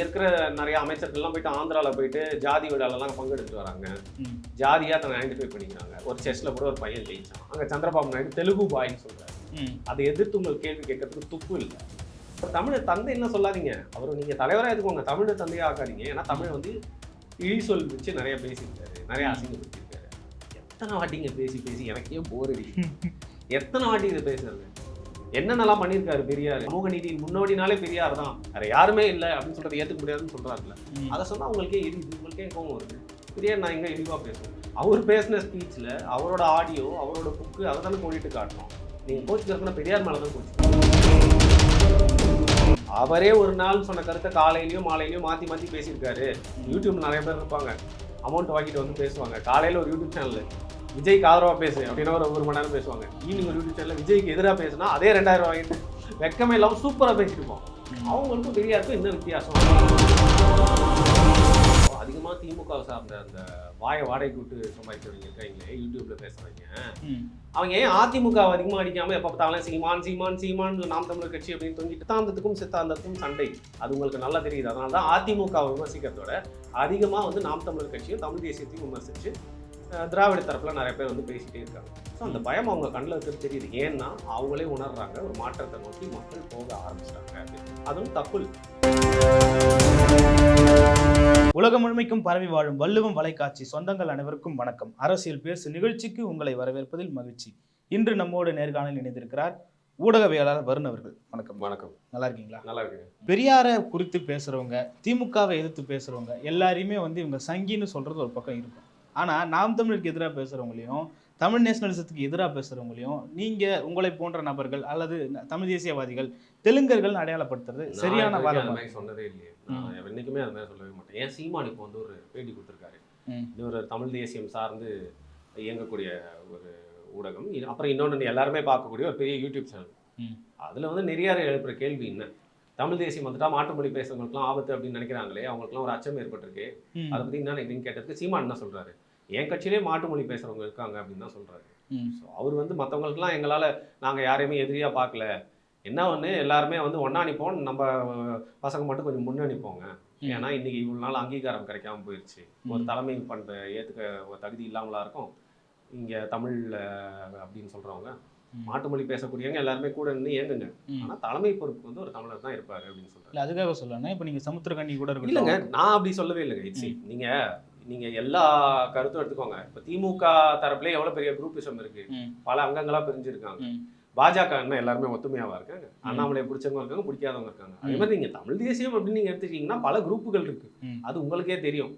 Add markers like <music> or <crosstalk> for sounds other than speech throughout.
இருக்கிற நிறைய அமைச்சர்கள்லாம் போயிட்டு ஆந்திரால போயிட்டு ஜாதி விழாலெல்லாம் பங்கெடுத்துட்டு வராங்க. ம். ஜாதியா தன்னை ஐடென்டிஃபை பண்ணிக்கிறாங்க. ஒரு செஸ்ல கூட ஒரு பையன் ஜெயிச்சான் அங்க சந்திரபாபு நாயுடு தெலுங்கு பாய்ன்னு சொல்றாரு. ம். அதை எதிர்த்து உங்களுக்கு கேள்வி கேட்கறதுக்கு துப்பு இல்லை. தமிழ் தந்தை என்ன சொல்லாதீங்க? அவர் நீங்க தலைவரா எடுத்துக்கோங்க தமிழ் தந்தையா ஆக்காதீங்க. ஏன்னா தமிழ் வந்து இழி சொல் வச்சு நிறைய பேசியிருக்காரு. நிறைய அசிங்கப்படுத்திருக்காரு எத்தனை வாட்டிங்க பேசி பேசி எனக்கே போர் அடிக்குது. <laughs> எத்தனை வாட்டி இதை பேசுறது? என்னென்னலாம் பண்ணியிருக்காரு பெரியார்? சமூக நீதியின் முன்னோடினாலே பெரியார் தான். வேற யாருமே இல்லை அப்படின்னு சொல்றதை ஏத்துக்க முடியாதுன்னு சொல்றாருல. அதை சொன்னா உங்களுக்கே எரியுது உங்களுக்கே கோவம் வருது. பெரியார் நான் எங்க இழிவா பேசுவேன் அவர் பேசின ஸ்பீச்ல அவரோட ஆடியோ அவரோட புக்கு அதை தானே கோடிட்டு காட்டணும் நீங்க கோச்சுக்கிறதுனா பெரியார் மேல தான் கோச்சு அவரே ஒரு நாள் சொன்ன கருத்தை காலையிலயும் மாலையிலயும் மாத்தி மாத்தி பேசியிருக்காரு. யூடியூப் நிறைய பேர் இருப்பாங்க. அமௌண்ட் வாங்கிட்டு வந்து பேசுவாங்க. காலையில ஒரு யூடியூப் சேனல் விஜய்க்கு ஆதரவா பேசு அப்படின்னா ஒரு ஒரு மணி நேரம் பேசுவாங்க. ஈவினிங் ஒரு யூடியூப் சேனல்ல விஜய்க்கு எதிராக பேசுனா அதே ரெண்டாயிரம் ரூபாய் வாங்கிட்டு வெக்கமே இல்லாம சூப்பரா பேசிட்டு இருப்போம். அவங்களுக்கும் பெரியாருக்கும் என்ன வித்தியாசம்? அதிகமா திமுக சார்ந்த அந்த வாயை வாடகை கூட்டு சம்பாதிக்கிறவங்க இருக்காங்களே யூடியூப்ல பேசுறவங்க. ம். அவங்க ஏன் அதிமுக அதிகமா அடிக்காம எப்ப பார்த்தாலும் சீமான் சீமான் சீமான் நாம் தமிழர் கட்சி அப்படின்னு தொங்கிட்டு சித்தாந்தத்துக்கும் சித்தாந்தத்துக்கும் சண்டை. அது உங்களுக்கு நல்லா தெரியுது. அதனால தான் அதிமுக விமர்சிக்கிறதோட அதிகமா வந்து நாம் தமிழர் கட்சியும் தமிழ் தேசியத்தையும் விமர்சிச்சு அஹ், திராவிட தரப்புல நிறைய பேர் வந்து பேசிட்டே இருக்காங்க. ஸோ அந்த பயம் அவங்க கண்ணில் இருக்கிறது தெரியுது. ஏன்னா அவங்களே உணர்றாங்க ஒரு மாற்றத்தை நோக்கி மக்கள் போக ஆரம்பிச்சிட்டாங்க. அதுவும் தப்பு. உலகம் முழுமைக்கும் பரவி வாழும் வள்ளுவம் வலைக்காட்சி சொந்தங்கள் அனைவருக்கும் வணக்கம். அரசியல் பேசு நிகழ்ச்சிக்கு உங்களை வரவேற்பதில் மகிழ்ச்சி. இன்று நம்மோடு நேர்காணல் இணைந்திருக்கிறார் ஊடகவியலாளர் வருண் அவர்கள். வணக்கம். வணக்கம். நல்லா இருக்கீங்களா? நல்லா இருக்கு பெரியாரை குறித்து பேசுறவங்க திமுகவை எதிர்த்து பேசுறவங்க எல்லாரையுமே வந்து இவங்க சங்கின்னு சொல்றது ஒரு பக்கம் இருக்கும். ஆனா நாம் தமிழருக்கு எதிராக பேசுறவங்களையும் தமிழ் நேஷனலிசத்துக்கு எதிராக பேசுறவங்களையும் நீங்க உங்களை போன்ற நபர்கள் அல்லது தமிழ் தேசியவாதிகள் தெலுங்கர்கள் அடையாளப்படுத்துறது சரியான வாதம்? சொன்னதே இல்லையே. நான் என்னைக்குமே அது மாதிரி சொல்லவே மாட்டேன். ஏன் சீமான் இப்போ வந்து ஒரு பேட்டி கொடுத்துருக்காரு. ஒரு தமிழ் தேசியம் சார்ந்து இயங்கக்கூடிய ஒரு ஊடகம். அப்புறம் இன்னொன்று எல்லாருமே பார்க்கக்கூடிய ஒரு பெரிய யூடியூப் சேனல். அதில் வந்து நிறைய எழுப்புற கேள்வி என்ன? தமிழ் தேசியம் வந்துட்டா மாற்று மொழி பேசுறவங்களுக்குலாம் ஆபத்து அப்படின்னு நினைக்கிறாங்களே அவங்களுக்குலாம் ஒரு அச்சம் ஏற்பட்டிருக்கு. அதை பற்றி என்ன நினைக்கிறீங்க கேட்டதுக்கு சீமான் என்ன சொல்றாரு? என் கட்சியிலே மாற்று மொழி பேசுறவங்க இருக்காங்க அப்படின்னு தான் சொல்றாரு. ம். ஸோ அவர் வந்து மற்றவங்களுக்குலாம் எங்களால் நாங்கள் யாரையுமே எதிரியாக பார்க்கல. என்ன ஒன்று எல்லாருமே வந்து ஒன்றா நிற்போம் நம்ம பசங்க மட்டும் கொஞ்சம் முன்னணிப்போங்க ம். ஏன்னா இன்னைக்கு இவ்வளோ நாள் அங்கீகாரம் கிடைக்காம போயிடுச்சு ஒரு தலைமை பண்பை ஏற்றுக்க ஒரு தகுதி இல்லாமலா இருக்கும். இங்கே தமிழ் அஹ், அப்படின்னு சொல்கிறவங்க ம். மாட்டுமொழி பேசக்கூடியவங்க எல்லாருமே கூட நின்று இயங்குங்க ம். ஆனால் தலைமை பொறுப்புக்கு வந்து ஒரு தமிழர் தான் இருப்பார் அப்படின்னு சொல்கிறாங்க அதுக்காக சொல்லணும் இப்போ நீங்க சமுத்திரக்கண்ணி கூட இல்லைங்க இருக்கட்டும். நான் அப்படி சொல்லவே இல்லைங்க. இட்ஸி நீங்க நீங்க எல்லா கருத்தும் எடுத்துக்கோங்க. இப்போ திமுக தரப்புல எவ்வளவு பெரிய குரூப்பிசம் இருக்கு. பல அங்கங்களா பிரிஞ்சிருக்காங்க. பாஜக என்ன எல்லாருமே ஒத்துமையாவா இருக்காங்க? அண்ணாமலை பிடிச்சவங்க இருக்காங்க பிடிக்காதவங்க இருக்காங்க. அதே மாதிரி நீங்க தமிழ் தேசியம் அப்படின்னு நீங்க எடுத்துக்கிட்டீங்கன்னா பல குரூப்புகள் இருக்கு. அது உங்களுக்கே தெரியும்.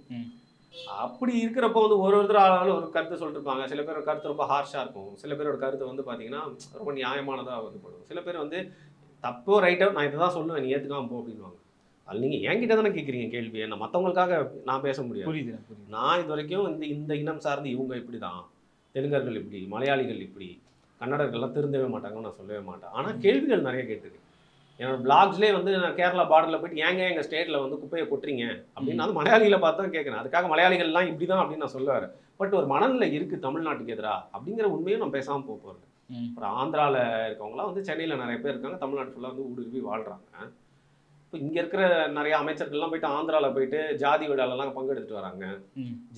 அப்படி இருக்கிறப்போ வந்து ஒரு ஒருத்தர் ஆளாலும் ஒரு கருத்து சொல்லிட்டு இருப்பாங்க சில பேரோட கருத்து ரொம்ப ஹார்ஷா இருக்கும். சில பேரோட கருத்து வந்து பாத்தீங்கன்னா ரொம்ப நியாயமானதா வந்து படும் சில பேர் வந்து தப்போ ரைட்டோ நான் இதை தான் சொல்லுவேன் நீ ஏத்துக்காம போ அப்படின்வாங்க அது நீங்க என்கிட்ட தானே கேட்குறீங்க கேள்வியை நான் மற்றவங்களுக்காக நான் பேச முடியாது. புரியுது. நான் இது வரைக்கும் இந்த இந்த இனம் சார்ந்து இவங்க இப்படி தான் தெலுங்கர்கள் இப்படி மலையாளிகள் இப்படி கன்னடர்கள்லாம் திருந்தவே மாட்டாங்கன்னு நான் சொல்லவே மாட்டேன். ஆனால் கேள்விகள் நிறைய கேட்டிருக்கு. என்னோட பிளாக்ஸ்லேயே வந்து நான் கேரளா பார்டரில் போயிட்டு ஏங்க எங்கள் ஸ்டேட்டில் வந்து குப்பையை கொட்டுறீங்க? அப்படின்னு அது மலையாளிகளை பார்த்து தான் கேட்குறேன் அதுக்காக மலையாளிகள்லாம் இப்படி தான் அப்படின்னு நான் சொல்லுவார் பட் ஒரு மனநிலை இருக்குது தமிழ்நாட்டுக்கு எதிராக அப்படிங்கிற உண்மையும் நான் பேசாமல் போக போகிறேன் ம். அப்புறம் ஆந்திராவில் இருக்கவங்களாம் வந்து சென்னையில் நிறைய பேர் இருக்காங்க. தமிழ்நாடு ஃபுல்லாக வந்து ஊடுருவி வாழ்கிறாங்க இப்போ இங்கே இருக்கிற நிறைய அமைச்சர்கள்லாம் போயிட்டு ஆந்திராவில் போயிட்டு ஜாதி விழாலெல்லாம் பங்கெடுத்துட்டு வராங்க.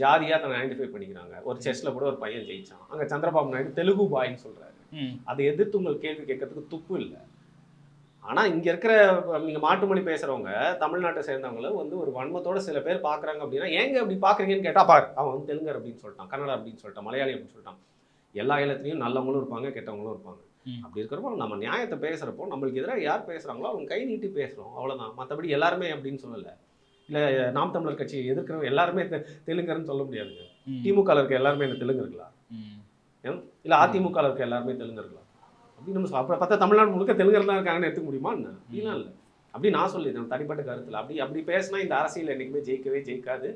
ஜாதியாக தன்னை ஐடென்டிஃபை பண்ணிக்கிறாங்க. ஒரு செஸ்ல கூட ஒரு பையன் ஜெயிச்சான். அங்கே சந்திரபாபு நாயுடு தெலுங்கு பாய்ன்னு சொல்றாரு. ம். அதை எதிர்த்து உங்களுக்கு கேள்வி கேட்கறதுக்கு துப்பு இல்லை. ஆனா இங்க இருக்கிற நீங்க மாட்டு மொழி பேசுறவங்க தமிழ்நாட்டை சேர்ந்தவங்கள வந்து ஒரு வன்மத்தோட சில பேர் பாக்குறாங்க அப்படின்னா ஏங்க அப்படி பாக்குறீங்கன்னு கேட்டா பாரு அவன் வந்து தெலுங்கர் அப்படின்னு சொல்லிட்டான் கன்னடா அப்படின்னு சொல்லிட்டான் மலையாளி அப்படின்னு சொல்லிட்டான். எல்லா இடத்துலையும் நல்லவங்களும் இருப்பாங்க கெட்டவங்களும் இருப்பாங்க. அப்படி இருக்கிறப்போ நம்ம நியாயத்தை பேசுறப்போ நம்மளுக்கு எதிராக யார் பேசுறாங்களோ அவங்க கை நீட்டி பேசுறோம் அவ்வளவுதான். மற்றபடி எல்லாருமே அப்படின்னு சொல்லல. இல்ல நாம் தமிழர் கட்சியை எதிர்க்கிறவங்க எல்லாருமே தெலுங்கர்னு சொல்ல முடியாதுங்க. திமுக இருக்க எல்லாருமே என்ன தெலுங்கர்களா ம். இல்ல அதிமுக இருக்க எல்லாருமே தெலுங்கர்களா அப்படி நம்ம சொ- அப்புறம் பார்த்தா தமிழ்நாடு முழுக்க தெலுங்கர் தான் இருக்காங்கன்னு எடுத்துக்க முடியுமா என்ன? அப்படிலாம் இல்லை அப்படி நான் சொல்லிடுறேன். தனிப்பட்ட கருத்துல. அப்படி அப்படி பேசினா இந்த அரசியல் என்னைக்குமே ஜெயிக்கவே ஜெயிக்காது.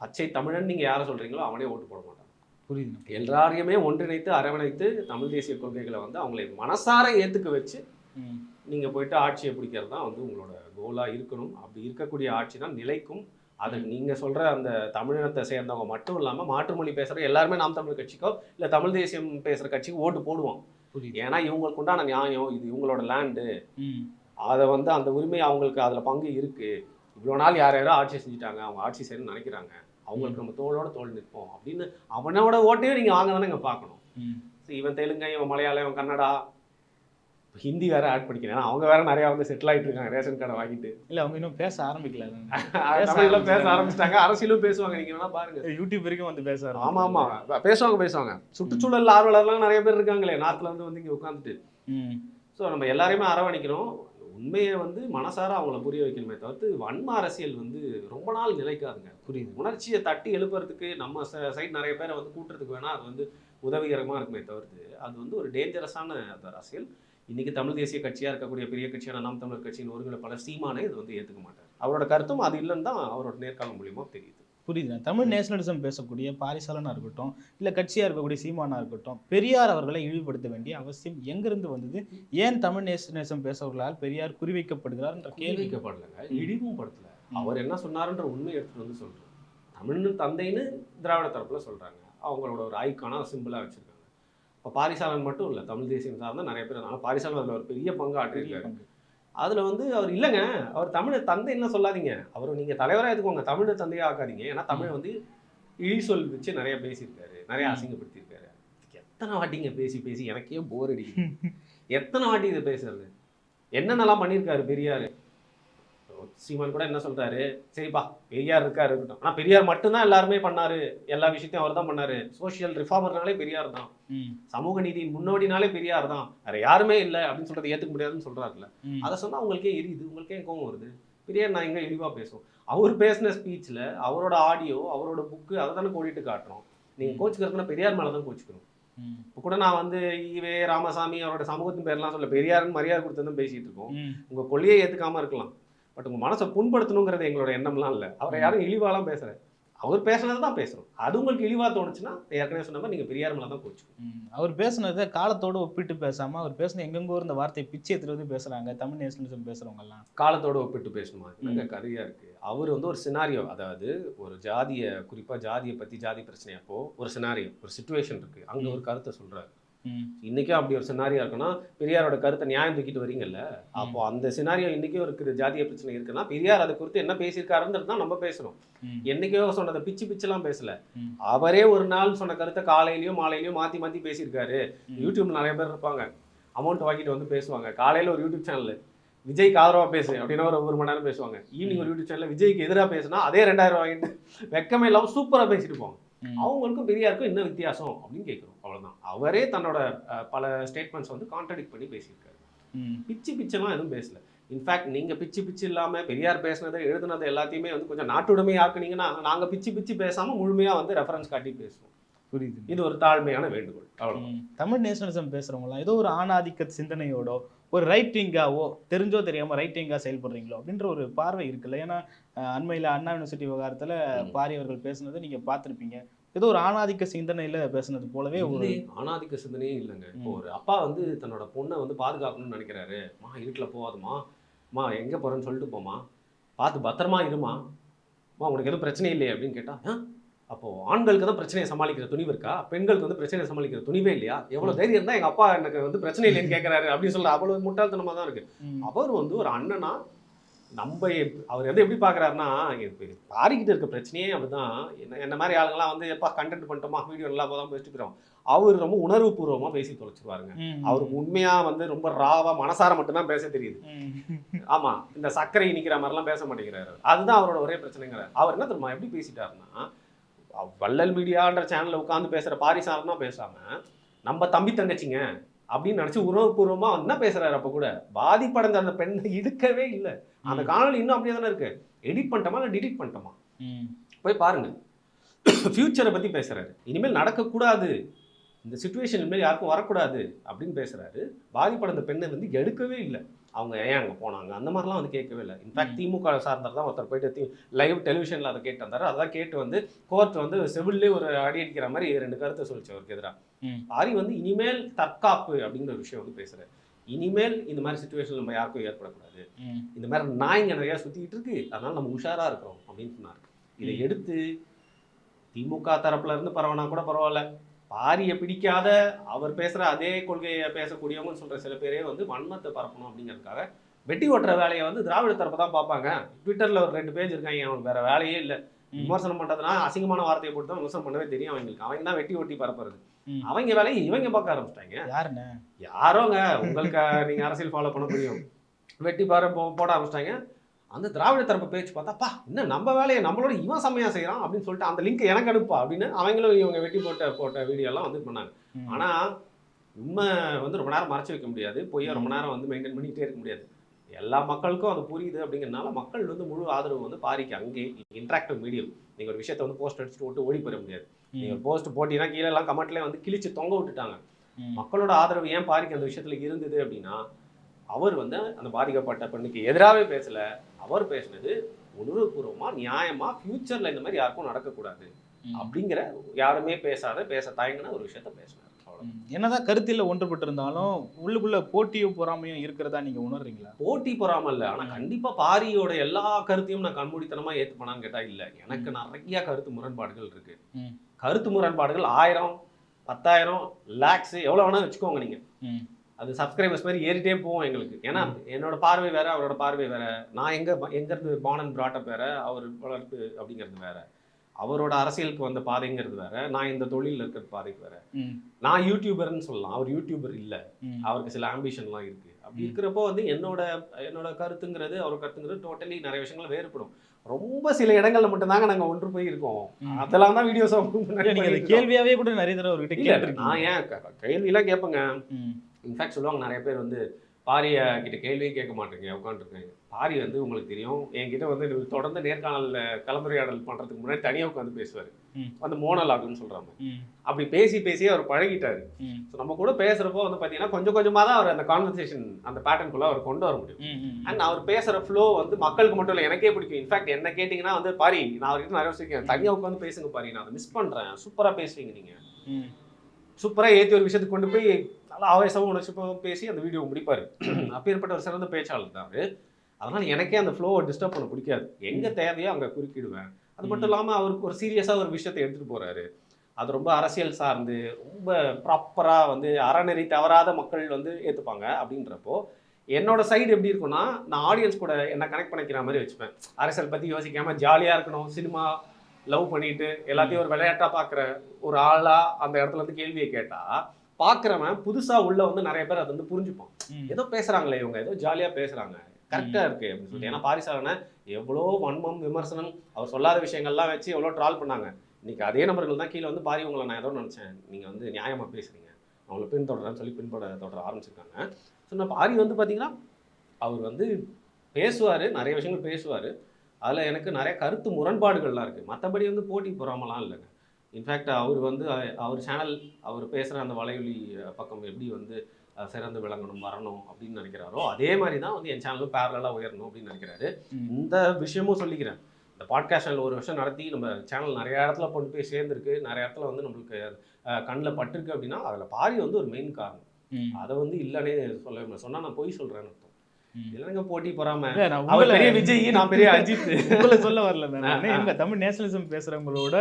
பச்சை தமிழன் நீங்க யாரை சொல்றீங்களோ அவனே ஓட்டு போட மாட்டான். புரியுது எல்லாரையுமே ஒன்றிணைத்து அரவணைத்து தமிழ் தேசிய கொள்கைகளை வந்து அவங்களை மனசார ஏத்துக்க வச்சு ம். நீங்க போயிட்டு ஆட்சியை பிடிக்கிறது தான் வந்து உங்களோட கோலா இருக்கணும். அப்படி இருக்கக்கூடிய ஆட்சி தான் நிலைக்கும். அது நீங்க சொல்ற அந்த தமிழினத்தை சேர்ந்தவங்க மட்டும் இல்லாம மாற்றுமொழி பேசுற எல்லாருமே நாம் தமிழ் கட்சிக்கோ இல்ல தமிழ் தேசியம் பேசுற கட்சிக்கு ஓட்டு போடுவோம். புரியுது. ஏன்னா இவங்களுக்கு உண்டான நியாயம் இது இவங்களோட லேண்டு. அதை வந்து அந்த உரிமை அவங்களுக்கு அதில் பங்கு இருக்கு. இவ்வளோ நாள் யார் யாரோ ஆட்சி செஞ்சுட்டாங்க. அவங்க ஆட்சி செய்யணும்னு நினைக்கிறாங்க. அவங்களுக்கு நம்ம தோளோட தோள் நிற்போம். அப்படின்னு அவனோட ஓட்டையும் நீங்கள் வாங்க தானே இங்கே பார்க்கணும் இவன் தெலுங்கு இவன் மலையாளம் இவன் கன்னடா. ஹிந்தி வேற ஆட் பண்ணிக்கிறேன். அவங்க வேற நிறையா வந்து செட்டில் ஆகிட்டு இருக்காங்க ரேஷன் கார்டை வாங்கிட்டு. இல்ல அவங்க இன்னும் பேச ஆரம்பிக்கல. <laughs> தமிழ்ல பேச ஆரம்பிச்சிட்டாங்க. அரசியலும் பேசுவாங்க. நீங்க வேணா பாருங்க. யூடியூப் வரைக்கும் வந்து பேச ஆமா ஆமா. பேசுவாங்க பேசுவாங்க. சுற்றுச்சூழல் ஆர்வலர்லாம் நிறைய பேர் இருக்காங்களே நார்த்ல வந்து வந்து இங்க உட்காந்துட்டு ஸோ நம்ம எல்லாரையுமே அரவணைக்கணும் உண்மையை வந்து மனசார அவங்கள புரிய வைக்கணுமே தவிர்த்து வன்ம அரசியல் வந்து ரொம்ப நாள் நிலைக்காதுங்க. புரியுது. உணர்ச்சியை தட்டி எழுப்புறதுக்கு நம்ம சைடு நிறைய பேரை வந்து கூட்டுறதுக்கு வேணா அது வந்து உதவிகரமாக இருக்குமே தவிர்த்து அது வந்து ஒரு டேஞ்சரஸான அந்த அரசியல். இன்னைக்கு தமிழ் தேசிய கட்சியாக இருக்கக்கூடிய பெரிய கட்சியான நாம் தமிழர் கட்சியின் ஒருங்கிற பல சீமானே இது வந்து ஏற்றுக்க மாட்டார். அவரோட கருத்தும் அது இல்லைன்னு தான் அவரோட நேர்காணல் மூலியமா தெரியுது. புரியுது. தமிழ் நேஷனலிசம் பேசக்கூடிய பாரிசாலனா இருக்கட்டும் இல்ல கட்சியா இருக்கக்கூடிய சீமானா இருக்கட்டும் பெரியார் அவர்களை இழிவுபடுத்த வேண்டிய அவசியம் எங்கிருந்து வந்தது? ஏன் தமிழ் நேஷனலிசம் பேசவர்களால் பெரியார் குறிவைக்கப்படுகிறார் என்ற கேள்வி. கேள்விக்கப்படலைங்க இழிவும் படுத்தல. அவர் என்ன சொன்னாருன்ற உண்மையை எடுத்துட்டு வந்து சொல்றாரு. தமிழ்னு தந்தைன்னு திராவிட தரப்புல சொல்றாங்க. அவங்களோட ஒரு ஐக்கானா சிம்பிளா வச்சிருக்காங்க. இப்போ பாரிசாலன் மட்டும் இல்லை தமிழ் தேசியம் சார்ந்த நிறைய பேர் ஆனால் பாரிசாலன் அதில் ஒரு பெரிய பங்கு பெரிய ஆற்றிருக்காரு பங்கு. அதுல வந்து அவர் இல்லைங்க. அவர் தமிழ் தந்தைன்னு சொல்லாதீங்க. அவர் நீங்க தலைவரா எடுத்துக்கோங்க தமிழ் தந்தையா ஆக்காதீங்க. ஏன்னா தமிழ் வந்து இழி சொல் வச்சு நிறைய பேசியிருக்காரு. நிறைய. அசிங்கப்படுத்தியிருக்காரு. எத்தனை வாட்டிங்க பேசி பேசி எனக்கே போர் அடிக்குது. <laughs> எத்தனை வாட்டி இதை பேசுறது? என்னென்னலாம் பண்ணியிருக்காரு பெரியார்? சீமான் கூட என்ன சொல்றாரு? சரிப்பா பெரியார் இருக்காரு இருக்கட்டும். ஆனா பெரியார் மட்டும்தான் எல்லாருமே பண்ணாரு. எல்லா விஷயத்தையும் அவர் தான் பண்ணாரு. சோஷியல் ரிஃபார்மர்னாலே பெரியார் தான். சமூக நீதியின் முன்னோடினாலே பெரியார் தான். வேற யாருமே இல்லை அப்படின்னு சொல்றதை ஏத்துக்க முடியாதுன்னு சொல்றாருல்ல. ம். அதை சொன்னா உங்களுக்கே எரியுது உங்களுக்கே கோவம் வருது. பெரியார் நான் எங்க இழிவா பேசுவோம். அவர் பேசின ஸ்பீச்ல அவரோட ஆடியோ அவரோட புக்கு அதை தானே கோடிட்டு காட்டுறோம். நீங்க ம். கோச்சுக்கிறதுனா பெரியார் மேல தான் கோச்சுக்கணும். இப்போ கூட நான் வந்து ஈவே ராமசாமி அவரோட சமூகத்தின் பேர்லாம் சொல்ல பெரியாருன்னு மரியாதை கொடுத்து தான் பேசிட்டு இருக்கோம். உங்க கொள்கையை ஏத்துக்காம இருக்கலாம். பட் உங்க மனசை புண்படுத்தணுங்கிறது எங்களோட எண்ணம்லாம் இல்லை. அவரை யாரும் இழிவாலாம் பேசுற அவர் பேசுனது தான் பேசுறோம். அது உங்களுக்கு இழிவா தோணுச்சுன்னா ஏற்கனவே சொன்ன மாதிரி நீங்க பெரியார் மேல தான் கோச்சுக்கணும். அவர் பேசுனதை காலத்தோட ஒப்பிட்டு பேசாம அவர் பேசுன எங்கெங்கோ இருந்த வார்த்தையை பிச்சை எடுத்துட்டு வந்து பேசுறாங்க தமிழ் நேஷனலிசம் பேசுறவங்க எல்லாம். காலத்தோட ஒப்பிட்டு பேசணுமா? என்னங்க கதையா இருக்கு? அவர் வந்து ஒரு சினாரியோ அதாவது ஒரு ஜாதிய குறிப்பா ஜாதியை பத்தி ஜாதி பிரச்சனையப்போ ஒரு சினாரியோ ஒரு சுச்சுவேஷன் இருக்கு. அங்க ஒரு கருத்தை சொல்றாரு. ம், இன்னைக்கும் அப்படி ஒரு சினாரியா இருக்குன்னா பெரியாரோட கருத்தை நியாயம் தூக்கிட்டு வரீங்கல்ல? அப்போ அந்த சினாரியோ இன்னைக்கும் இருக்குது ஜாதிய பிரச்சனை இருக்குன்னா பெரியார் அதை குறித்து என்ன பேசியிருக்காருன்றது தான் நம்ம பேசுறோம் என்னைக்கோ சொன்னதை பிச்சு பிச்சுலாம் பேசல. அவரே ஒரு நாள் சொன்ன கருத்தை காலையிலயும் மாலையிலயும் மாத்தி மாத்தி பேசியிருக்காரு. யூடியூப்ல நிறைய பேர் இருப்பாங்க. அமௌண்ட் வாங்கிட்டு வந்து பேசுவாங்க. காலையில ஒரு யூடியூப் சேனல் விஜய்க்கு ஆதரவா பேசு அப்படின்னா ஒரு ஒரு மணி நேரம் பேசுவாங்க. ஈவினிங் ஒரு யூடியூப் சேனல்ல விஜய்க்கு எதிராக பேசுனா அதே ரெண்டாயிரம் வாங்கிட்டு வெக்கமே இல்லாம சூப்பரா பேசிட்டு போவாங்க. அவங்களுக்கும் பெரியாருக்கும் என்ன வித்தியாசம் அப்படின்னு கேட்குறோம். அவ்வளவுதான். அவரே தன்னோட பல ஸ்டேட்மெண்ட்ஸ் வந்து கான்ட்ரடிக்ட் பண்ணி பேசியிருக்காரு. பிச்சு பிச்செல்லாம் எதுவும் பேசல. இன்ஃபேக்ட் நீங்க பிச்சு பிச்சு இல்லாம பெரியார் பேசுனதை எழுதுனது எல்லாத்தையுமே வந்து கொஞ்சம் நாட்டுடைமை ஆக்குனீங்கன்னா நாங்க பிச்சு பிச்சு பேசாம முழுமையா வந்து ரெஃபரன்ஸ் காட்டி பேசுவோம். புரியுது. இது ஒரு தாழ்மையான வேண்டுகோள். அவ்வளவு ம். தமிழ் நேஷனலிசம் பேசுறவங்களாம் ஏதோ ஒரு ஆணாதிக்க சிந்தனையோடோ ஒரு ரைட்டிங்காவோ தெரிஞ்சோ தெரியாம ரைட்டிங்கா செயல்படுறீங்களோ அப்படின்ற ஒரு பார்வை இருக்குல்ல. ஏன்னா அண்மையில அண்ணா யூனிவர்சிட்டி விவகாரத்துல ம். பாரி அவர்கள் பேசுனதை நீங்க பார்த்திருப்பீங்க. ஏதோ ஒரு ஆணாதிக்க சிந்தனையில பேசுனது போலவே ஒரு ஆணாதிக்க சிந்தனையே இல்லைங்க. இப்போ. ஒரு அப்பா வந்து தன்னோட பொண்ணை வந்து பாதுகாக்கணும்னு நினைக்கிறாரு. மா இருட்டில் போகாதம்மா. மா எங்க போறேன்னு சொல்லிட்டு போமா பார்த்து பத்திரமா இருமா. மா உனக்கு எதுவும் பிரச்சனை இல்லையே? அப்படின்னு கேட்டா "ஆ, அப்போ ஆண்களுக்கு தான் பிரச்சனையை சமாளிக்கிற துணிவு இருக்கா? பெண்களுக்கு வந்து பிரச்சனையை சமாளிக்கிற துணிவே இல்லையா? எவ்வளவு தைரியம் இருந்தா எங்க அப்பா எனக்கு வந்து பிரச்சனை இல்லைன்னு கேட்கறாரு அப்படின்னு சொல்ற அவ்வளவு முட்டாள்தனமா தான் இருக்கு. ம், அவர் வந்து ஒரு அண்ணனா நம்ம அவர் வந்து எப்படி பார்க்கறாருன்னா பாரிக்கிட்டு இருக்க பிரச்சனையே அப்படிதான். என்ன என்ன மாதிரி ஆளுங்கலாம் வந்து எப்பா கண்டென்ட் பண்ணிட்டோமா வீடியோ நல்லா போதான் பேசிட்டு இருக்கிறோம். அவர் ரொம்ப உணர்வு பூர்வமா பேசி தொலைச்சிருவாருங்க. அவருக்கு உண்மையா வந்து ரொம்ப ராவா மனசார மட்டும்தான் பேச தெரியுது. ம், ஆமா இந்த சர்க்கரை நிக்கிற மாதிரிலாம் பேச மாட்டேங்கிறாரு. அதுதான் அவரோட ஒரே பிரச்சனைங்கிறார். அவர் என்ன தெரியுமா எப்படி பேசிட்டாருன்னா வள்ளல் மீடியான்ற சேனல்ல உட்காந்து பேசுற பாரிசாரனா பேசாம நம்ம தம்பி தங்கச்சிங்க அப்படின்னு நினைச்சு உணவுபூர்வமா என்ன பேசுறாரு அப்ப கூட? பாதிப்படைந்த அந்த பெண்ணை இழுக்கவே இல்லை. அந்த காணொளி இன்னும் அப்படியே தானே இருக்கு. எடிட் பண்ணிட்டோமா இல்லை டிலீட் பண்ணிட்டோமா? போய் பாருங்க. ஃபியூச்சரை பத்தி பேசுறாரு. இனிமேல் நடக்கக்கூடாது. இந்த சுச்சுவேஷன் இனிமேல் யாருக்கும் வரக்கூடாது அப்படின்னு பேசுறாரு. பாதிப்படைந்த பெண்ணை வந்து எடுக்கவே இல்லை. அவங்க ஏன் அங்கே போனாங்க? அந்த மாதிரிலாம் வந்து கேட்கவே இல்லை. இன்ஃபேக்ட். திமுக சார்ந்தர் தான் ஒருத்தர் போயிட்டு லைவ் டெலிவிஷனில் அதை கேட்டு வந்தாரு. அதான் கேட்டு வந்து கோர்ட் வந்து செவிலே ஒரு அடி அடிக்கிற மாதிரி ரெண்டு கருத்தை சொல்லிச்சு அவருக்கு எதிராக. ஆரி வந்து இனிமேல் தற்காப்பு அப்படிங்கிற ஒரு விஷயம் வந்து பேசுறாரு. இனிமேல் இந்த மாதிரி சுச்சுவேஷன் நம்ம யாருக்கும் ஏற்படக்கூடாது. இந்த மாதிரி நாய்ங்க நிறையா சுற்றிக்கிட்டு இருக்கு. அதனால நம்ம உஷாரா இருக்கிறோம் அப்படின்னு சொன்னார். இதை. எடுத்து திமுக தரப்புல இருந்து பரவனா கூட பரவாயில்ல. பாரியை பிடிக்காத அவர் பேசுற அதே கொள்கையை பேசக்கூடியவங்கன்னு சொல்ற சில பேரே வந்து வன்மத்தை பரப்பணும் அப்படிங்கிறதுக்காக வெட்டி ஓட்டுற வேலையை வந்து திராவிட தரப்பு தான் பார்ப்பாங்க. ட்விட்டர்ல ஒரு ரெண்டு பேஜ் இருக்காங்க அவனுக்கு வேற வேலையே இல்லை. விமர்சனம் பண்றதுனா அசிங்கமான வார்த்தையை போட்டு தான் விமர்சனம் பண்ணவே தெரியும் அவங்களுக்கு. அவங்க தான் வெட்டி ஓட்டி பரப்புறது. அவங்க வேலையை இவங்க பார்க்க ஆரம்பிச்சிட்டாங்க. யாருண்ணே? யாரோங்க? உங்களுக்கு நீங்க அரசியல் ஃபாலோ பண்ண முடியும். வெட்டி பாரு போட ஆரம்பிச்சிட்டாங்க. அந்த திராவிட தரப்பு பேச்சு பார்த்தாப்பா இன்னும் நம்ம வேலையை நம்மளோட இவன் செம்மையா செய்றான் அப்படின்னு சொல்லிட்டு அந்த லிங்க் எனக்கு அனுப்பா அப்படின்னு அவங்களும் இவங்க வெட்டி போட்ட போட்ட வீடியோ எல்லாம் வந்து பண்ணாங்க. ம். ஆனா உண்மை வந்து ரொம்ப நேரம் மறைச்சு வைக்க முடியாது. பொய்யா ரொம்ப நேரம் வந்து மெயின்டைன் பண்ணிக்கிட்டே இருக்க முடியாது. எல்லா மக்களுக்கும் அது புரியுது அப்படிங்கிறனால மக்கள் வந்து முழு ஆதரவு வந்து பாரிக்கு அங்கே இன்ட்ராக்டிவ் மீடியம் நீங்க ஒரு விஷயத்தை வந்து போஸ்ட் அடிச்சுட்டு விட்டு ஓடி போயிட முடியாது. நீங்க போஸ்ட் போட்டீங்கன்னா கீழே எல்லாம் கமெண்ட்லேயே வந்து கிழிச்சு தொங்க விட்டுட்டாங்க. மக்களோட ஆதரவு ஏன் பாரிக்கு அந்த விஷயத்துல இருந்தது அப்படின்னா அவர் வந்து அந்த பாதிக்கப்பட்ட பெண்ணுக்கு எதிராகவே பேசல அவர் பேசினது உணர்வுபூர்வமா நியாயமா ஃபியூச்சர்ல இந்த மாதிரி யாருக்கும் நடக்கக்கூடாது. அப்படிங்கிற யாருமே பேசாத பேச தயங்கின ஒரு விஷயத்த பேசினார். என்னதான் கருத்தில் ஒன்றுபட்டு இருந்தாலும் உள்ளுக்குள்ள போட்டியும் பொறாமையும் இருக்கிறதா நீங்க உணர்றீங்களா போட்டி பொறாம இல்ல ஆனா. கண்டிப்பா பாரியோட எல்லா கருத்தையும் நான் கண்மூடித்தனமா ஏத்துப்பனான்னு கேட்டா இல்ல எனக்கு நிறைய கருத்து முரண்பாடுகள் இருக்கு. கருத்து முரண்பாடுகள் ஆயிரம் பத்தாயிரம் லேக்ஸ் எவ்வளவு வேணா வச்சுக்கோங்க நீங்க. அது சப்ஸ்கிரைபர்ஸ் மாதிரி ஏறிட்டே போவோம் எங்களுக்கு. ஏன்னா என்னோட பார்வை வேற அவரோட பார்வை வேற. நான் எங்க எங்க இருந்து பானன் பிராட்டப் வேற அவர் வளர்ப்பு அப்படிங்கிறது வேற. அவரோட அரசியலுக்கு வந்த பாதைங்கிறது வேற. நான் இந்த தொழிலில் இருக்கிற பாதைக்கு வேற. நான் யூடியூபர்னு சொல்லலாம். அவர் யூடியூபர் இல்ல. அவருக்கு சில ஆம்பிஷன்லாம் இருக்கு. அப்படி. இருக்கிறப்போ வந்து என்னோட என்னோட கருத்துங்கிறது அவர் கருத்துங்கிறது டோட்டலி நிறைய விஷயங்கள் வேறுபடும். ரொம்ப சில இடங்கள்ல மட்டும்தாங்க நாங்க ஒன்று போய் இருக்கோம். அதெல்லாம் தான் வீடியோஸ் கேள்வியாவே கூட நிறைய தடவை அவர்கிட்ட நான் ஏன் கேள்வியெல்லாம் கேட்பேங்க. இன்ஃபேக்ட் சொல்லுவாங்க நிறைய பேர் வந்து பாரிய கிட்ட கேள்வியே கேட்க மாட்டேங்க உட்காந்துருக்காங்க பாரி வந்து உங்களுக்கு தெரியும் என்கிட்ட வந்து தொடர்ந்து நேர்காணல்ல கலந்துரையாடல் பண்றதுக்கு முன்னாடி தனியா உட்காந்து பேசுவார். அந்த மோனலாகுன்னு சொல்றாங்க ம். அப்படி பேசி பேசி அவர் பழகிட்டாரு. So நம்ம கூட பேசுறப்போ வந்து பாத்தீங்கன்னா கொஞ்சம் கொஞ்சமா தான் அவர் அந்த கான்வர்சேஷன் அந்த பேட்டர்னுக்குள்ள அவர் கொண்டு வர முடியும். அண்ட் அவர் பேசுற ஃப்ளோ வந்து மக்களுக்கு மட்டும் இல்லை எனக்கே பிடிக்கும் இன்ஃபேக்ட் என்ன கேட்டிங்கன்னா வந்து பாரி நான் அவர்கிட்ட நிறைய விஷயம் தனியாக உட்காந்து பேசுங்க பாரி நான் அதை மிஸ் பண்றேன் சூப்பரா பேசுவீங்க நீங்க ம். சூப்பரா ஏத்தி ஒரு விஷயத்துக்கு கொண்டு போய் நல்லா ஆவேசமும் உணர்ச்சிப்பாகவும் பேசி அந்த வீடியோ முடிப்பாரு. <clears throat> அப்பேற்பட்ட ஒரு சிறந்த பேச்சாளர் தான் அவரு. அதனால எனக்கே அந்த ஃப்ளோவை டிஸ்டர்ப் பண்ண பிடிக்காது. எங்க தேவையோ அங்க குறுக்கிடுவேன். அது மட்டும் இல்லாம அவருக்கு ஒரு சீரியஸா ஒரு விஷயத்தை எடுத்துட்டு போறாரு. அது ரொம்ப அரசியல் சார்ந்து ரொம்ப ப்ராப்பரா வந்து அறநெறி தவறாத மக்கள் வந்து ஏத்துப்பாங்க அப்படின்றப்போ என்னோட சைடு எப்படி இருக்கும்னா நான் ஆடியன்ஸ் கூட என்ன கனெக்ட் பண்ணிக்கிற மாதிரி வச்சுப்பேன். அரசியல் பத்தி யோசிக்காம ஜாலியா இருக்கணும் சினிமா லவ் பண்ணிட்டு எல்லாத்தையும் ஒரு விளையாட்டா பாக்குற ஒரு ஆளா அந்த இடத்துல இருந்து கேள்வியை கேட்டா பாக்குறவன் புதுசா உள்ள வந்து நிறைய பேர் அதை வந்து புரிஞ்சுப்பான். ஏதோ பேசுறாங்களே இவங்க ஏதோ ஜாலியா பேசுறாங்க. கரெக்டா இருக்கு அப்படின்னு சொல்லிட்டு. ஏன்னா பாரிசாலனை எவ்வளோ வன்மம் விமர்சனம் அவர் சொல்லாத விஷயங்கள்லாம் வச்சு எவ்வளோ ட்ரால் பண்ணாங்க. இன்னைக்கு அதே நபர்கள் தான் கீழே வந்து பாரி உங்களை நான் ஏதோ நினைச்சேன். நீங்க வந்து நியாயமா பேசுறீங்க. அவங்கள பின்தொடர்றேன்னு சொல்லி பின்பட தொடர ஆரம்பிச்சிருக்காங்க. சொன்ன பாரி வந்து பாத்தீங்கன்னா அவர் வந்து பேசுவாரு நிறைய விஷயங்கள் பேசுவாரு. அதுல எனக்கு நிறைய கருத்து முரண்பாடுகள்லாம் இருக்கு. மற்றபடி வந்து போட்டி பொறாமலாம் இல்லைங்க. இன்ஃபேக்ட் அவர் வந்து அவர் சேனல் அவர் பேசுகிற அந்த வலையொலி பக்கம் எப்படி வந்து சிறந்து விளங்கணும் வரணும் அப்படின்னு நினைக்கிறாரோ அதே மாதிரி தான் வந்து என் சேனலும் பேரலாக உயரணும் அப்படின்னு நினைக்கிறாரு. இந்த விஷயமும் சொல்லிக்கிறேன் இந்த பாட்காஸ்ட் சேனல் ஒரு வருஷம் நடத்தி நம்ம சேனல் நிறைய இடத்துல கொண்டு போய் சேர்ந்துருக்கு நிறைய இடத்துல வந்து நம்மளுக்கு கண்ணில் பட்டிருக்கு அப்படின்னா அதில் பாரி வந்து ஒரு மெயின் காரணம். அதை வந்து இல்லைன்னே சொல்ல சொன்னால் நான் பொய் சொல்கிறேன்னு அர்த்தம். இல்லைங்க போட்டி பொறாம இல்ல, நான் அவர் பெரிய விஜய் நான் பெரிய அஜித் உங்களை சொல்ல வரல. இவங்க தமிழ் நேஷனலிசம் பேசுறவங்களோட.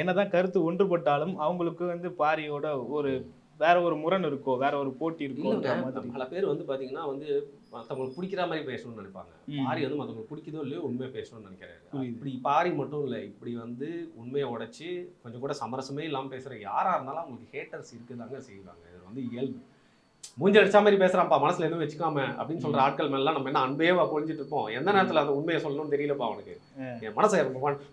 என்னதான் கருத்து ஒன்றுபட்டாலும் அவங்களுக்கு வந்து பாரியோட ஒரு வேற ஒரு முரண் இருக்கோ வேற ஒரு போட்டி மாதிரி பல பேர் வந்து பாத்தீங்கன்னா வந்து மத்தவங்களுக்கு பிடிக்கிற மாதிரி பேசணும்னு நினைப்பாங்க. பாரி வந்து மத்தவங்களுக்கு பிடிக்குதோ இல்லையோ உண்மையை பேசணும்னு நினைக்கிறாரு புரியுது. இப்படி பாரி மட்டும் இல்லை இப்படி வந்து உண்மையை உடைச்சு கொஞ்சம் கூட சமரசமே இல்லாம பேசுற யாரா இருந்தாலும் அவங்களுக்கு ஹேட்டர்ஸ் இருக்குதாங்க செய்வாங்க இது வந்து இயல்பு மூஞ்சி அடிச்ச மாதிரி பேசுறான்ப்பா மனசுல எதுவும் வச்சுக்காம அப்படின்னு சொல்ற ஆட்கள் மேலாம் நம்ம என்ன அன்பேவா பொழிஞ்சிட்டு இருப்போம் எந்த நேரத்துல அந்த உண்மையை சொல்லணும்னு தெரியலப்பா அவனுக்கு. என் மனசை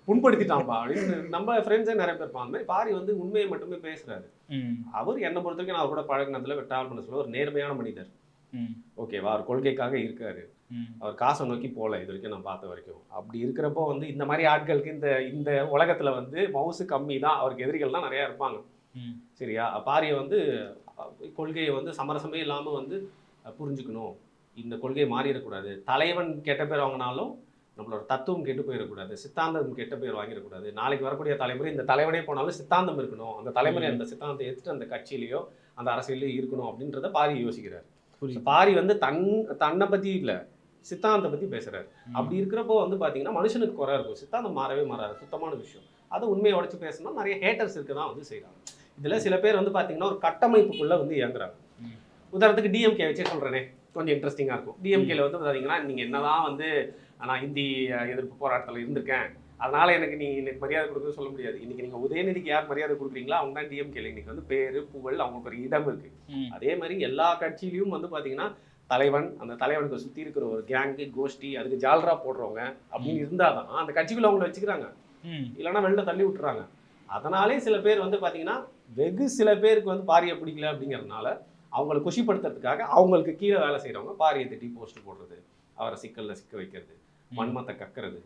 புண்படுத்திட்டான்ப்பா அப்படின்னு நம்ம ஃப்ரெண்ட்ஸே நிறைய பேர் அந்த மாதிரி பாரி வந்து உண்மையை மட்டுமே பேசுறாரு. ம். அவர் என்னை பொறுத்த வரைக்கும் நான் அவர் கூட பழகினதுல டிராவல் பண்ண சொல்ல ஒரு நேர்மையான மனிதர். ஓகேவா அவர் கொள்கைக்காக இருக்காரு. அவர் காசை நோக்கி போகல இது வரைக்கும் நான் பார்த்த வரைக்கும். அப்படி இருக்கிறப்போ வந்து இந்த மாதிரி ஆட்களுக்கு இந்த இந்த உலகத்துல வந்து மவுசு கம்மி தான் அவருக்கு எதிரிகள் தான் நிறைய இருப்பாங்க. சரியா? பாரியை வந்து கொள்கையை வந்து சமரசமே இல்லாம வந்து புரிஞ்சுக்கணும். இந்த கொள்கையை மாறிடக்கூடாது. தலைவன் கெட்ட பேர் வாங்கினாலும் நம்மளோட தத்துவம் கெட்டு போயிடக்கூடாது. சித்தாந்தம் கெட்ட பேர் வாங்கிடக்கூடாது. நாளைக்கு வரக்கூடிய தலைமுறை இந்த தலைவனே போனாலும் சித்தாந்தம் இருக்கணும். அந்த தலைமுறை அந்த சித்தாந்தத்தை எடுத்துட்டு அந்த கட்சியிலயோ அந்த அரசியலையோ இருக்கணும் அப்படின்றத பாரி யோசிக்கிறார். பாரி வந்து தன் தன்னை பத்தி இல்ல சித்தாந்தத்தை பத்தி பேசுறாரு. ம். அப்படி இருக்கிறப்போ வந்து பாத்தீங்கன்னா மனுஷனுக்கு குறை இருக்கும். சித்தாந்தம் மாறவே மாறாது. சுத்தமான விஷயம். அதை உண்மையை உடைச்சு பேசணும்னா நிறைய ஹேட்டர்ஸ் இருக்க தான் வந்து செய்றாங்க. இதுல சில பேர் வந்து பாத்தீங்கன்னா ஒரு கட்டமைப்புக்குள்ள வந்து இயங்குறாங்க. உதாரணத்துக்கு டிஎம்கே வச்சே சொல்றேனே கொஞ்சம் இன்ட்ரெஸ்டிங்காக இருக்கும். டிஎம்கேல வந்து பார்த்தீங்கன்னா நீங்கள் என்னதான் வந்து நான் இந்தி எதிர்ப்பு போராட்டத்தில் இருந்திருக்கேன். அதனால எனக்கு நீ எனக்கு மரியாதை கொடுக்குறது சொல்ல முடியாது. இன்னைக்கு நீங்கள் உதயநிதிக்கு யார் மரியாதை கொடுக்குறீங்களோ அவங்க தான் டிஎம்கேல இன்னைக்கு வந்து பேரு புகழ் அவங்களுக்கு ஒரு இடம் இருக்கு. அதே மாதிரி எல்லா கட்சியிலையும் வந்து பார்த்தீங்கன்னா தலைவன் அந்த தலைவனுக்கு சுற்றி இருக்கிற ஒரு கேங்கு கோஷ்டி அதுக்கு ஜால்ரா போடுறவங்க அப்படின்னு இருந்தால் தான் அந்த கட்சிக்குள்ள அவங்கள வச்சுக்கிறாங்க. இல்லைன்னா வெளில தள்ளி விட்டுறாங்க. அதனாலே சில பேர் வந்து பார்த்தீங்கன்னா வெகு சில பேருக்கு வந்து பாரியை பிடிக்கல அப்படிங்கிறதுனால அவங்களை குஷிப்படுத்துறதுக்காக அவங்களுக்கு கீழே வேலை செய்கிறவங்க பாரியை திட்டி போஸ்ட் போடுறது அவரை சிக்கலில் சிக்க வைக்கிறது மண்மத்தை கக்கிறது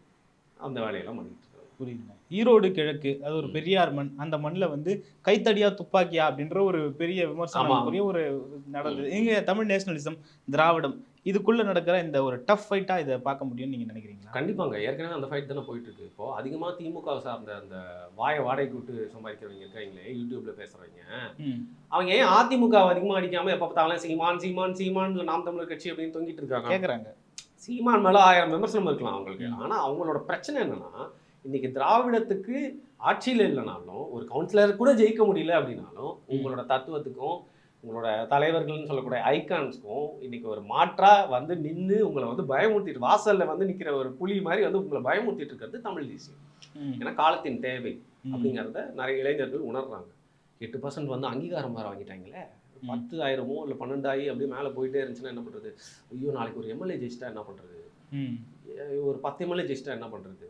அந்த வேலையெல்லாம் பண்ணிட்டு இருக்காங்க புரியுதுங்க. ஈரோடு கிழக்கு அது ஒரு பெரியார் மண் அந்த மண்ணில் வந்து கைத்தடியா துப்பாக்கியா அப்படின்ற ஒரு பெரிய விமர்சனத்துக்குரிய ஒரு நடந்தது. இங்க தமிழ் நேஷனலிசம் திராவிடம் இதுக்குள்ள நடக்கிற இந்த ஒரு டஃப் ஃபைட்டா இதை பார்க்க முடியும்னு நீங்க நினைக்கிறீங்களா? கண்டிப்பாங்க. ஏற்கனவே அந்த ஃபைட் தானே போயிட்டு இருக்கு. இப்போ அதிகமாக திமுக சார்ந்த அந்த வாயை வாடகை விட்டு சம்பாதிக்கிறவங்க இருக்காங்களே யூடியூப்ல பேசுறவங்க. அவங்க ஏன் அதிமுக அதிகமாக அடிக்காம எப்போ பார்த்தாலும் சீமான் சீமான் சீமான் நாம் தமிழர் கட்சி அப்படின்னு தொங்கிட்டு இருக்காங்க. கேக்குறாங்க. சீமான் மேல ஆயிரம் விமர்சனம் இருக்கலாம் அவங்களுக்கு. ம். ஆனா அவங்களோட பிரச்சனை என்னன்னா இன்னைக்கு திராவிடத்துக்கு ஆட்சியில் இல்லைனாலும் ஒரு கவுன்சிலர் கூட ஜெயிக்க முடியல அப்படின்னாலும் உங்களோட தத்துவத்துக்கும் உங்களோட தலைவர்கள்னு சொல்லக்கூடிய ஐகான்ஸ்க்கும் இன்னைக்கு ஒரு மாற்றா வந்து நின்று உங்களை வந்து பயமுறுத்திட்டு வாசல்ல வந்து நிக்கிற ஒரு புலி மாதிரி வந்து உங்களை பயமுறுத்திட்டு இருக்கிறது தமிழ் தேசியம். ஏன்னா காலத்தின் தேவை. அப்படிங்கிறத நிறைய இளைஞர்கள் உணர்றாங்க. எட்டு பர்சன்ட் வந்து அங்கீகாரம் வேற வாங்கிட்டாங்களே? பத்து ஆயிரமோ இல்லை பன்னெண்டாயி அப்படியே மேலே போயிட்டே இருந்துச்சுன்னா என்ன பண்ணுறது ஐயோ நாளைக்கு ஒரு எம்எல்ஏ ஜெயிச்சிட்டா என்ன பண்ணுறது. ஒரு பத்து எம்எல்ஏ ஜெயிச்சிட்டா என்ன பண்ணுறது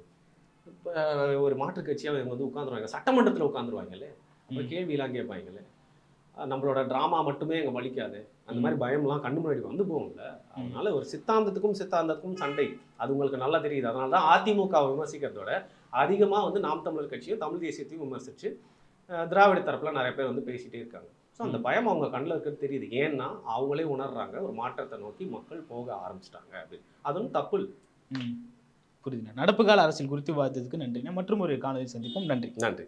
இப்போ ஒரு மாற்றுக் கட்சியாக இவங்க வந்து உட்காந்துருவாங்க சட்டமன்றத்தில் உட்காந்துருவாங்கல்ல அப்புறம். கேள்வியெல்லாம் கேட்பாங்கல்ல அஹ் நம்மளோட ட்ராமா மட்டுமே எங்க வலிக்காது அந்த மாதிரி பயம்லாம் கண்ணு முன்னாடி வந்து போகும்ல. அதனால ஒரு சித்தாந்தத்துக்கும் சித்தாந்தத்துக்கும் சண்டை. அது உங்களுக்கு நல்லா தெரியுது. அதனால தான் அதிமுக விமர்சிக்கிறதோட அதிகமாக வந்து நாம் தமிழர் கட்சியும் தமிழ் தேசியத்தையும் விமர்சிச்சு அஹ் திராவிட தரப்புல நிறைய பேர் வந்து பேசிட்டே இருக்காங்க. ஸோ அந்த பயம் அவங்க கண்ணில் இருக்கிறது தெரியுது. ஏன்னா அவங்களே உணர்றாங்க ஒரு மாற்றத்தை நோக்கி மக்கள் போக ஆரம்பிச்சிட்டாங்க அப்படின்னு. அதுவும் தப்பு. புரியுதுங்க. நடப்பு கால அரசியல் குறித்து விவாதித்ததுக்கு நன்றிங்க. மற்றும் ஒரு காணொலி சந்திப்போம். நன்றி. நன்றி.